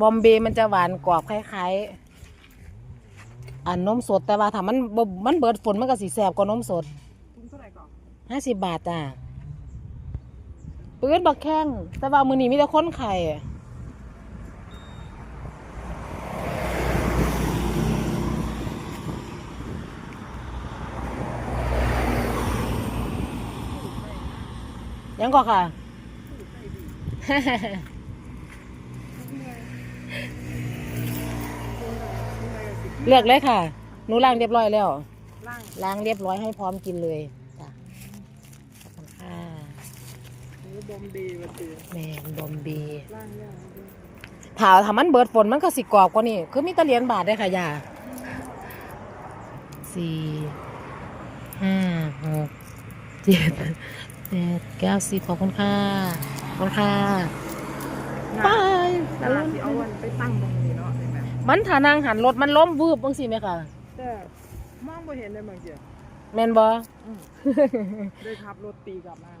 บอมเบย์มันจะหวานกรอบคล้ายๆอันนมสดแต่ว่าถ้ามันบ่มันเบิดฝนมันก็สีแสบกว่านมสดถุงเท่าไหร่ก่อนห้าสิบบาทจ้ะปื้ดบักแข้งแต่ว่ามือนี้มีแต่คนไข่อะยังก่อค่ะ เลือกเลยค่ะ หนูล้างเรียบร้อยแล้ว ล่างล้างเรียบร้อยให้พร้อมกินเลยจ้ะขอบคุณค่ะหรือบอมเบย์มาเจอแมนบอมบีล่างเนี่ยถ้าถ้ามันเบิดฝนมันก็สิกรอบกว่านี่คือมีแตะเหรียญบาทได้อค่ะยาสี่ห้าหกเจ็ดแปดเก้าสิบขอบคุณค่ะขอบคุณค่ะ ไปนาลาที่เอาวันไปตั้งตรงนี้เนาะเห็นไห มมันฐานางหันรถมันล้มวืบบางสิไหมค่ะ แต่มองไปเห็นเลยบางทีแมนบอ ได้ขับรถตีกลับมา